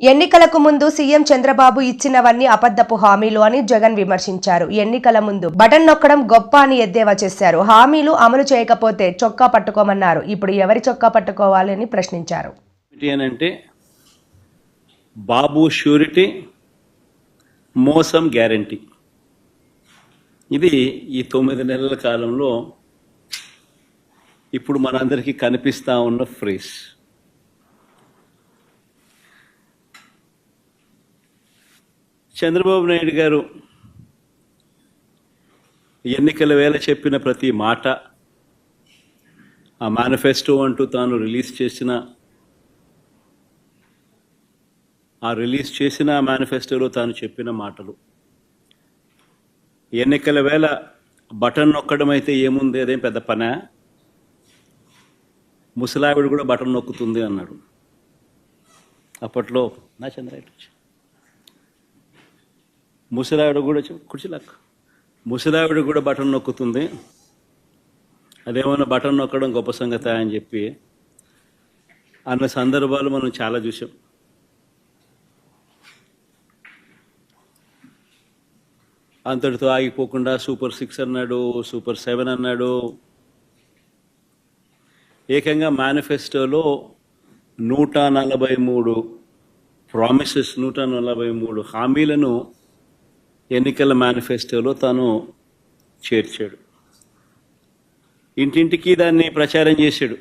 ఎన్నికలకు ముందు సీఎం చంద్రబాబు ఇచ్చినవన్నీ అబద్ధపు హామీలు అని జగన్ విమర్శించారు. ఎన్నికల ముందు బటన్ నొక్కడం గొప్ప అని ఎద్దేవా చేశారు. హామీలు అమలు చేయకపోతే చొక్కా పట్టుకోమన్నారు. ఇప్పుడు ఎవరి చొక్కా పట్టుకోవాలి అని ప్రశ్నించారు. అంటే బాబు షూరిటీ మోసం గ్యారంటీ ఇది ఈ తొమ్మిది నెలల కాలంలో ఇప్పుడు మనందరికీ కనిపిస్తూ ఉన్న ఫ్రేస్ చంద్రబాబు నాయుడు గారు ఎన్నికల వేళ చెప్పిన ప్రతి మాట ఆ మేనిఫెస్టో అంటూ తాను రిలీజ్ చేసిన ఆ రిలీజ్ చేసిన మేనిఫెస్టోలో తాను చెప్పిన మాటలు. ఎన్నికల వేళ బటన్ నొక్కడం అయితే ఏముంది? అదేం పెద్ద పనా? ముసలావిడ కూడా బటన్ నొక్కుతుంది అన్నాడు. అప్పట్లో నా చంద్రాయుడు ముసలావిడ కూడా కుర్చీలాక్ ముసలావిడ కూడా బటన్ నొక్కుతుంది. అదేమన్నా బటన్ నొక్కడం గొప్ప సంగతి అని చెప్పి అన్న సందర్భాలు మనం చాలా చూసాం అంతటితో ఆగిపోకుండా సూపర్ సిక్స్ అన్నాడు సూపర్ సెవెన్ అన్నాడు. ఏకంగా మేనిఫెస్టోలో నూట నలభై మూడు ప్రామిసెస్ నూట నలభై మూడు హామీలను ఎన్నికల మేనిఫెస్టోలో తాను చేర్చాడు. ఇంటింటికి దాన్ని ప్రచారం చేశాడు.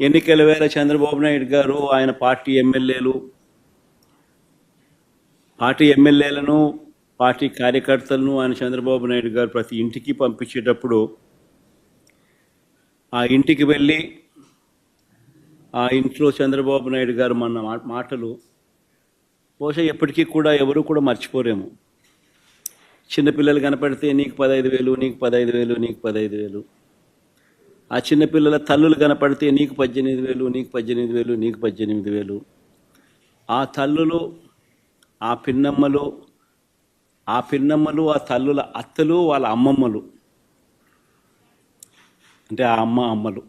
ఎన్నికల వేళ చంద్రబాబు నాయుడు గారు ఆయన పార్టీ ఎమ్మెల్యేలు పార్టీ ఎమ్మెల్యేలను పార్టీ కార్యకర్తలను ఆయన చంద్రబాబు నాయుడు గారు ప్రతి ఇంటికి పంపించేటప్పుడు ఆ ఇంటికి వెళ్ళి ఆ ఇంట్లో చంద్రబాబు నాయుడు గారు మన మాటలు బహుశా ఎప్పటికీ కూడా ఎవరు కూడా మర్చిపోరేము. చిన్నపిల్లలు కనపడితే నీకు పదహైదు వేలు నీకు పదహైదు వేలు నీకు పదహైదు వేలు. ఆ చిన్నపిల్లల తల్లులు కనపడితే నీకు పద్దెనిమిది వేలు నీకు పద్దెనిమిది వేలు నీకు పద్దెనిమిది వేలు. ఆ తల్లులు ఆ పిన్నమ్మలు ఆ పిన్నమ్మలు ఆ తల్లుల అత్తలు వాళ్ళ అమ్మమ్మలు. అంటే ఆ అమ్మ అమ్మలు.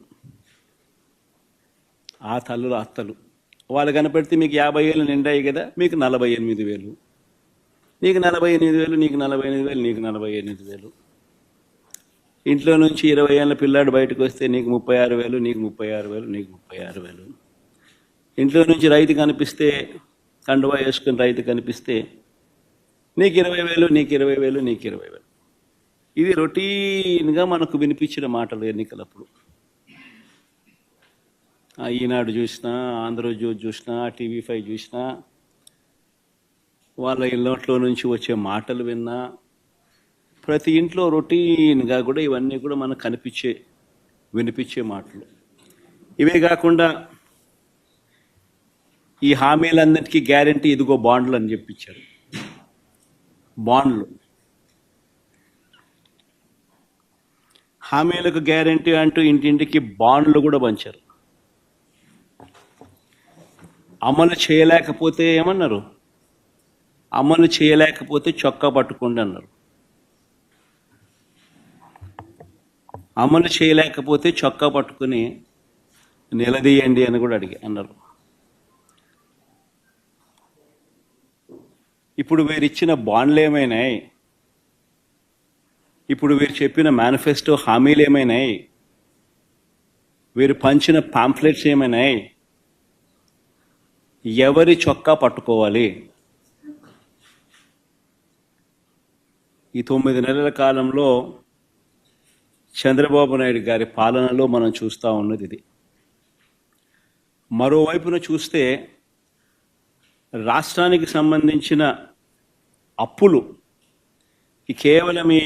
ఆ తల్లుల అత్తలు. వాళ్ళు కనపెడితే మీకు యాభై వేలు నిండాయి కదా మీకు నలభై ఎనిమిది వేలు. నీకు నలభై ఎనిమిది వేలు నీకు నలభై ఎనిమిది వేలు నీకు నలభై ఎనిమిది వేలు. ఇంట్లో నుంచి ఇరవై ఏళ్ళ పిల్లాడు బయటకు వస్తే నీకు ముప్పై ఆరు వేలు నీకు ముప్పై ఆరు వేలు నీకు ముప్పై ఆరు వేలు. ఇంట్లో నుంచి రైతు కనిపిస్తే కండువా వేసుకుని రైతు కనిపిస్తే నీకు ఇరవై వేలు నీకు ఇరవై వేలు నీకు ఇరవై వేలు. ఇది రొటీన్గా మనకు వినిపించిన మాటలు ఎన్నికలప్పుడు. ఈనాడు చూసినా ఆంధ్రజ్యోతి చూసినా టీవీ ఫైవ్ చూసినా వాళ్ళ ఇళ్ళట్లో నుంచి వచ్చే మాటలు విన్నా ప్రతి ఇంట్లో రొటీన్గా కూడా ఇవన్నీ కూడా మనకు కనిపించే వినిపించే మాటలు. ఇవే కాకుండా ఈ హామీలన్నిటికీ గ్యారంటీ ఇదిగో బాండ్లు అని చెప్పించారు బాండ్లు. హామీలకు గ్యారంటీ అంటూ ఇంటింటికి బాండ్లు కూడా పంచారు. అమలు చేయలేకపోతే ఏమన్నారు? అమలు చేయలేకపోతే చొక్కా పట్టుకోండి అన్నారు. అమలు చేయలేకపోతే చొక్కా పట్టుకుని నిలదీయండి అని కూడా అడిగి అన్నారు. ఇప్పుడు వీరు ఇచ్చిన బాండ్లు ఏమైనాయి? ఇప్పుడు వీరు చెప్పిన మేనిఫెస్టో హామీలు ఏమైనాయి? వీరు పంచిన పాంప్లెట్స్ ఏమైనాయి? ఎవరి చొక్కా పట్టుకోవాలి? ఈ తొమ్మిది నెలల కాలంలో చంద్రబాబు నాయుడు గారి పాలనలో మనం చూస్తూ ఉన్నది ఇది. మరోవైపున చూస్తే రాష్ట్రానికి సంబంధించిన అప్పులు ఈ కేవలం ఈ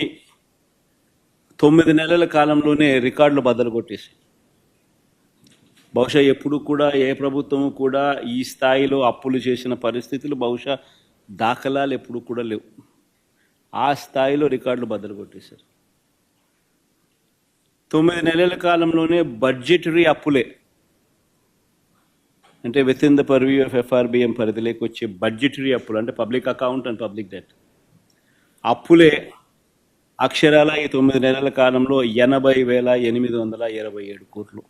తొమ్మిది నెలల కాలంలోనే రికార్డులు బద్దలు కొట్టేసి. బహుశా ఎప్పుడు కూడా ఏ ప్రభుత్వం కూడా ఈ స్థాయిలో అప్పులు చేసిన పరిస్థితులు బహుశా దాఖలాలు ఎప్పుడు కూడా లేవు. ఆ స్థాయిలో రికార్డులు బద్దలు కొట్టేశారు. తొమ్మిది నెలల కాలంలోనే బడ్జెటరీ అప్పులే. అంటే within the purview of FRBM పరిధిలోకి వచ్చే బడ్జెటరీ అప్పులు అంటే public account and public debt అప్పులే అక్షరాల ఈ తొమ్మిది నెలల కాలంలో ఎనభై వేల ఎనిమిది వందల ఇరవై ఏడు కోట్లు.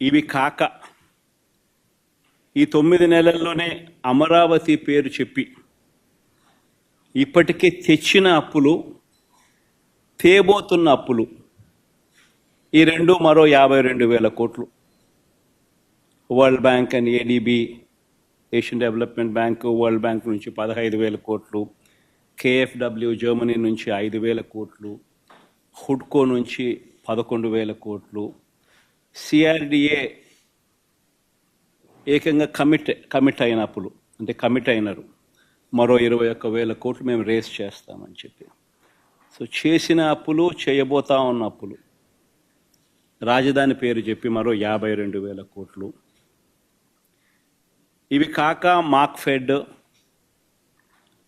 ఇవి కాక ఈ తొమ్మిది నెలల్లోనే అమరావతి పేరు చెప్పి ఇప్పటికే తెచ్చిన అప్పులు తేబోతున్న అప్పులు ఈ రెండు మరో యాభై రెండు వేల కోట్లు. World bank and ADB Asian development bank world bank నుంచి పదహైదు వేల కోట్లు కేఎఫ్డబ్ల్యూ జర్మనీ నుంచి ఐదు వేల కోట్లు హుడ్కో నుంచి పదకొండు వేల కోట్లు సిఆర్డిఏ ఏకంగా కమిట్ కమిట్ అయిన అప్పులు అంటే కమిట్ అయినారు. మరో ఇరవై ఒక్క వేల కోట్లు మేము రేస్ చేస్తామని చెప్పి. సో చేసిన అప్పులు చేయబోతా ఉన్న అప్పులు. రాజధాని పేరు చెప్పి మరో యాభై రెండు వేల కోట్లు. ఇవి కాక మాక్ఫెడ్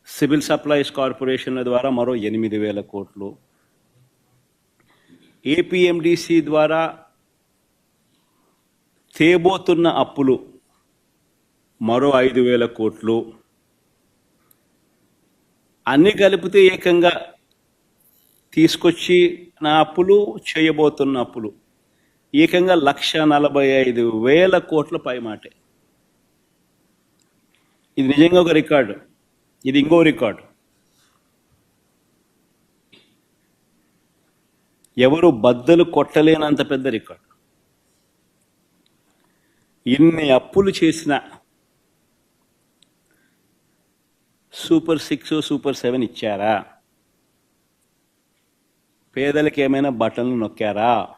సివిల్ సప్లైస్ కార్పొరేషన్ల ద్వారా మరో ఎనిమిది వేల కోట్లు. ఏపీఎండిసి ద్వారా తేబోతున్న అప్పులు మరో ఐదు వేల కోట్లు. అన్ని కలిపితే ఏకంగా తీసుకొచ్చి నా అప్పులు చేయబోతున్న అప్పులు. ఏకంగా లక్ష నలభై ఐదు వేల కోట్ల పైమాటే. ఇది నిజంగా ఒక రికార్డు. ఇది ఇంకో రికార్డు. ఎవరు బద్దలు కొట్టలేనంత పెద్ద రికార్డు. ఇన్ని అప్పులు చేసిన సూపర్ సిక్స్ సూపర్ సెవెన్ ఇచ్చారా? పేదలకు ఏమైనా బటన్లు నొక్కారా?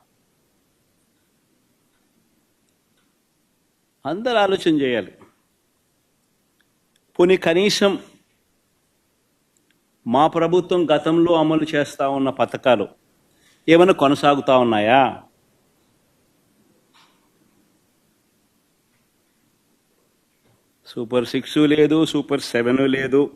అందరు ఆలోచన చేయాలి. పోనీ కనీసం మా ప్రభుత్వం గతంలో అమలు చేస్తా ఉన్న పథకాలు ఏమైనా కొనసాగుతా ఉన్నాయా? సూపర్ సిక్స్ లేదు సూపర్ సెవెన్ లేదు.